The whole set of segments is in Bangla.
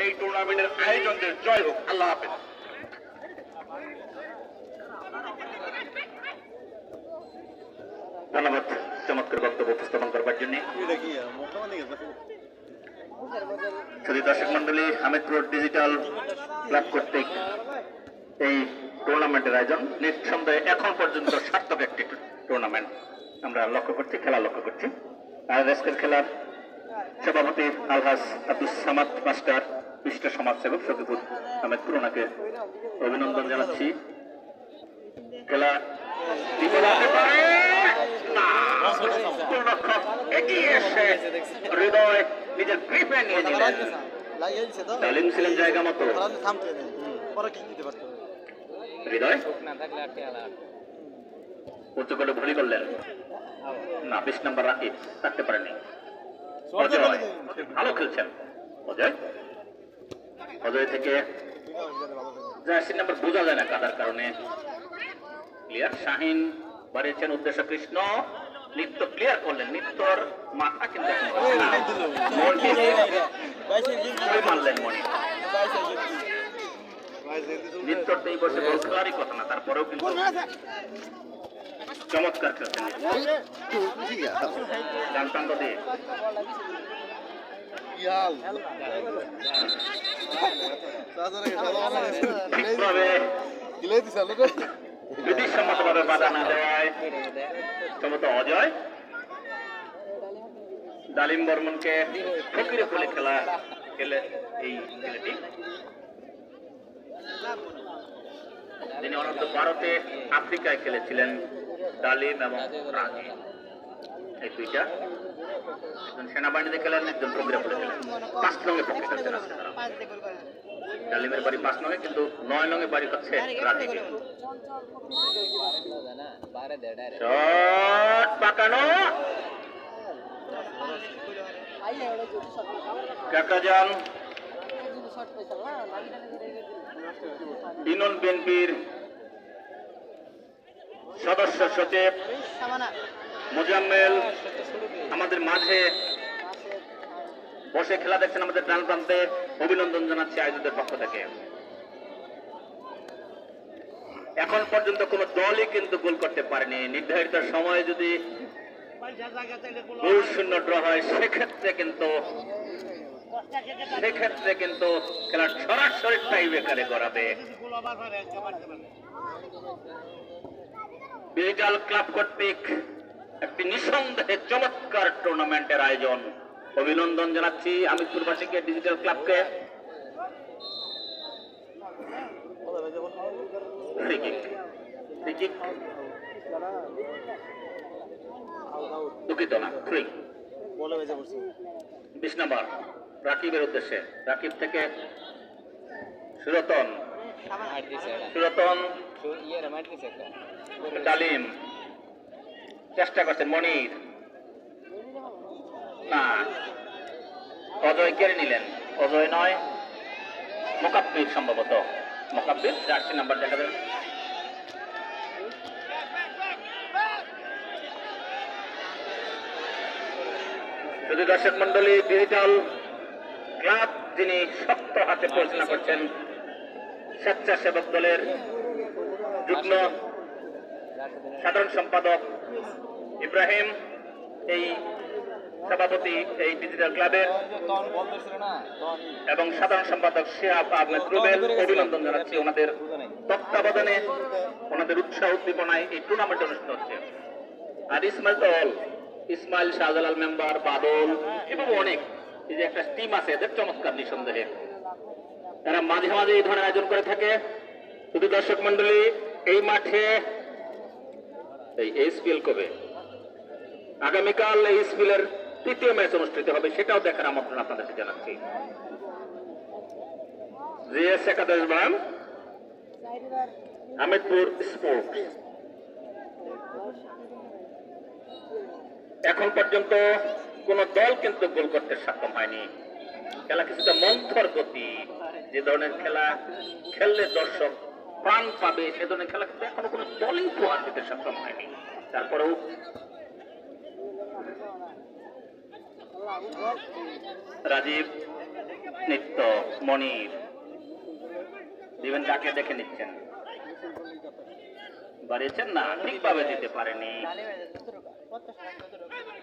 এই টুর্নামেন্টের আয়োজনদের জয় হোক। আল্লাহ হাফেজ। ধন্যবাদ। চমৎকার বক্তব্য উপস্থাপন করবার জন্য। শুধু দর্শক মন্ডলী হামিদপুর ডিজিটাল ক্লাব কর্তৃক এই টুর্নামেন্টের আয়োজন নিঃসন্দেহে এখন পর্যন্ত সার্থক একটি টুর্নামেন্ট। আমরা লক্ষ্য করছি, খেলা লক্ষ্য করছি। আর আজকের খেলার সভাপতি আলহাজ আব্দুল সামাদ, মাস্টার বিশিষ্ট সমাজসেবক শফিকুল আহমেদপুর ওনাকে অভিনন্দন জানাচ্ছি। খেলা হৃদয় নিজের গ্রিপে নিয়ে নিলেন। তালিম ছিলেন জায়গা মতো। হৃদয় উঁচু করে ভলি করলেন। না বিশ নাম্বার রাকিব থাকতে পারেনি। ভালো খেলছেন। অজয় অজয় থেকে। জার্সি নাম্বার বোঝা যায় না কাদার কারণে। ক্লিয়ার শাহিন বাড়িয়েছেন উদ্দেশ্য কৃষ্ণ। নিত্য ক্লিয়ার করলেন, নিত্যর মাথা কিন্তু এখন না। মারলেন মণি নিত্যর তো এই বয়সে বল খেলারই কথা না, তারপরেও কিন্তু চমৎকার খেলছেন জানতাম তো দিয়ে। বিধিসম্মতভাবে বাধা না দেওয়ায় সম্ভবত অজয় ডালিম বর্মনকে ফকিরে ফুলে খেলা খেলে এই ছেলেটি তিনি অনন্ত ভারতে আফ্রিকায় খেলেছিলেন ডালিম এবং রাজি। এই দুইটা। একজন সেনাবাহিনীতে খেলেন একজন খেলেন। পাঁচ তারা ডালিমের বাড়ি পাঁচ লঙ্গে কিন্তু নয় লঙ্গে বাড়ি হচ্ছে শট পাকানো। ইউনিয়ন বিএনপির সদস্য সচিব। মুজাম্মেল আমাদের মাঝে বসে খেলা দেখছেন আমাদের ডান প্রান্তে। অভিনন্দন জানাচ্ছি আয়োজকদের পক্ষ থেকে। এখন পর্যন্ত কোনো দলই কিন্তু গোল করতে পারেনি। নির্ধারিত সময়ে যদি গোল শূন্য ড্র হয় সেক্ষেত্রে কিন্তু সেক্ষেত্রে কিন্তু খেলা সরাসরি টাই বেকারে করাবে ডিজিটাল ক্লাব কর্তৃক একটি নিঃসন্দেহে চমৎকার টুর্নামেন্টের আয়োজন। অভিনন্দন জানাচ্ছি আমি আমিরপুরবাসীকে ডিজিটাল ক্লাবকে দুঃখিত না ফ্রি বিশ নম্বর রাকিবের উদ্দেশ্যে। রাকিব থেকে সুরতন। সুরতন। ডালিম। চেষ্টা করছেন, মনির। না। অজয় কেড়ে নিলেন। অজয় নয় মোকাব্বির সম্ভবত। মোকাব্বির জার্সি নাম্বার দেখা যাবে। শুধু দর্শক মন্ডলী ডিজিটাল ক্লাব যিনি শক্ত হাতে পরিচালনা করছেন, স্বেচ্ছাসেবক দলের যুগ্ম সাধারণ সম্পাদক ইব্রাহিম, এই সভাপতি, এই ডিজিটাল ক্লাবের এবং সাধারণ সম্পাদক শেহাব আহমেদ রুবেল, অভিনন্দন জানাচ্ছি ওনাদের তত্ত্বাবধানে, ওনাদের উৎসাহ উদ্দীপনায় এই টুর্নামেন্ট অনুষ্ঠিত হচ্ছে। আর ইসমাইল দল ইসমাইল শাহজালাল মেম্বার বাদল এবং অনেক, এই যে একটা টিম আছে, এদের চমৎকার নিঃসন্দেহে। তারা মাঝে মাঝে এই ধরনের আয়োজন করে থাকে। শুধু দর্শক মন্ডলী এই মাঠে এই কবে? আগামীকাল এসপিএল তৃতীয় ম্যাচ অনুষ্ঠিত হবে, সেটাও দেখার আমন্ত্রণ আপনাদেরকে জানাচ্ছি। জিএস একাদশ বান স্পোর্টস এখন পর্যন্ত কোন দল কিন্তু গোল করতে সক্ষম হয়নি। খেলা কিছুটা মন্থর গতি। যে ধরনের খেলা খেললে দর্শক প্রাণ পাবে সে ধরনের খেলা কিন্তু এখনও কোনো দলই উপহার দিতে সক্ষম হয়নি। তারপরেও রাজীব, নিত্য, মনির দিবেন কাকে দেখে নিচ্ছেন। বাড়িয়েছেন না, ঠিকভাবে দিতে পারেনি।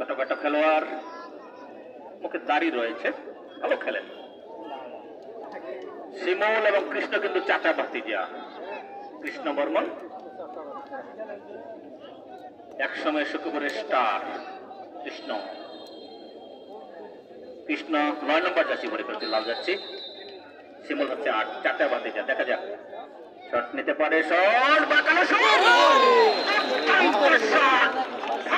ছোটখাটো খেলোয়াড়। মুখে দাড়ি রয়েছে ভালো খেলেন শিমুল এবং কৃষ্ণ কিন্তু চাচা ভাতিজা। কৃষ্ণ বর্মন। একসময় শুক্রবারের স্টার কৃষ্ণ। কৃষ্ণ নয় নম্বর যাচ্ছি মনে করতে লাল যাচ্ছি শিমুল হচ্ছে আট চারটা বাদে যা দেখা যাক। শট নিতে পারে শট বাঁকানো শট!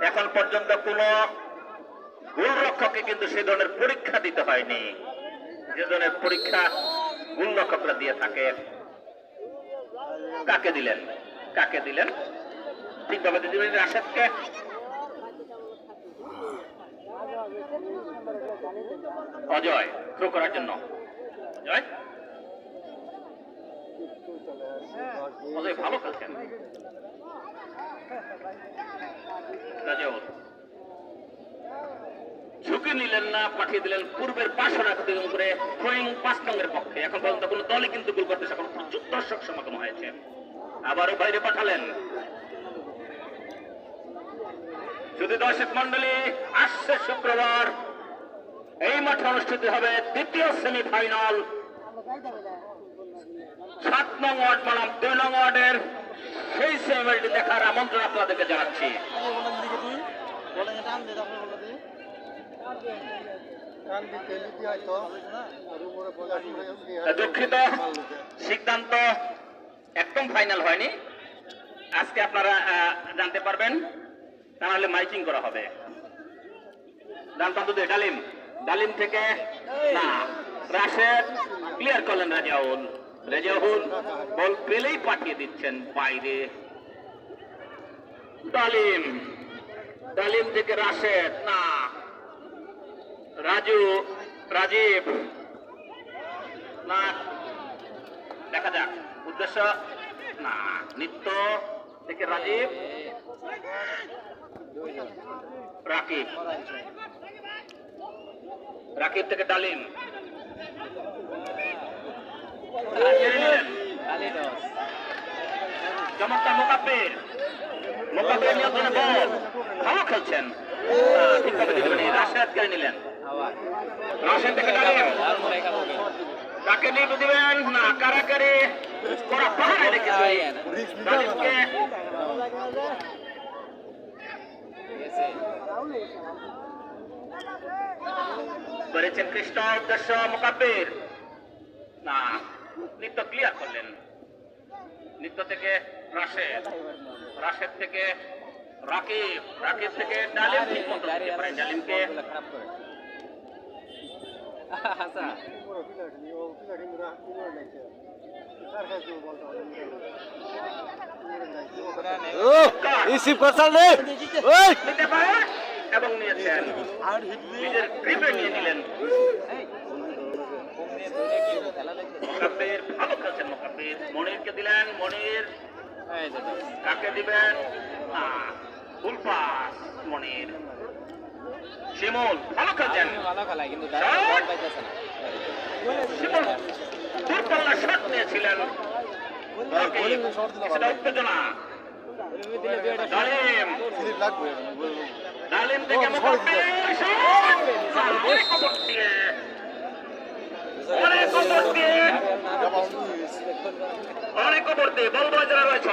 এখন পর্যন্ত কোন গোলরক্ষককে কিন্তু সে ধরনের পরীক্ষা দিতে হয়নি। যে ধরনের পরীক্ষা গোলরক্ষকরা দিয়ে থাকে, কাকে দিলেন? কাকে দিলেন? রাশেদকে। অজয় থ্রো করার জন্য। অজয়? অজয় ভালো খেলছেন। ঝুঁকি নিলেন না, পাঠিয়ে দিলেন পূর্বের রাখতে করে থ্রোয়িং পাঁচ রঙের পক্ষে। এখন পর্যন্ত কোনো দলই কিন্তু গোল করতে সক্ষম প্রচুর দর্শক সমাগম হয়েছে। আবারও বাইরে পাঠালেন। যদি দর্শক মন্ডলী আসছে শুক্রবার, এই মাঠে অনুষ্ঠিত হবে দ্বিতীয় সেমিফাইনাল। সাত নং ওয়ার্ড বনাম, দুই নং ওয়ার্ডের সেমিফাইনালটি দেখার আমন্ত্রণ আপনাদেরকে জানাচ্ছি। দুঃখিত, সিদ্ধান্ত একদম ফাইনাল হয়নি। আজকে আপনারা জানতে পারবেন, তা নাহলে মাইকিং করা হবে। জানতাম তো যে ডালিম। ডালিম থেকে, না, রাশেদ ক্লিয়ার করলেন রাজাউল রাজাউল বল পেলেই পাঠিয়ে দিচ্ছেন বাইরে। ডালিম ডালিম থেকে রাশেদ, না। রাজু, রাজীব। না। দেখা যাক। উদ্দেশ্য? না। নিত্য থেকে রাজীব। রাকিব। রাকিব থেকে ডালিম চমৎকার মোকাব্বির মোকাব্বির নিয়ন্ত্রণে বল ভালো খেলছেন ঠিকভাবে দিলেন এই রাশেদ কেড়ে নিলেন রাশেদ থেকে ডালিম আর খাব কাকে নিয়ে দিবেন না কারাকারি করা পাহাড়ে রেখেছে ডালিমকে করেছেন কৃষ্ণ উদ্দেশ্য মোকাব্বির না নিত্য ক্লিয়ার করলেন। নিত্য থেকে রাশেদ। রাশেদ থেকে রাকিব। রাকিব থেকে ডালিম ঠিক মতো। দিতে ডালিমকে আচ্ছা। রিসিভ করছাল রে? ওই! নিতে পারে এবং নিয়েছেন। আর নিজের গ্রিপে নিয়ে নিলেন। ঘুম দিয়ে দূরে কি খেলা দেখতে মোকাব্বির ভালো খেলছেন মোকাব্বির। মনিরকে দিলেন। মনির কাকে দিবেন? মনির। শিমুল ভালো খেলছেন। শিমুল দূরপাল্লা শট নিয়েছিলেন। সেটা উত্তেজনা। ডালিম। ডালিম থেকে মোকাব্বির শট! অনেক কবর দিয়ে অনেক কবর রয়েছে।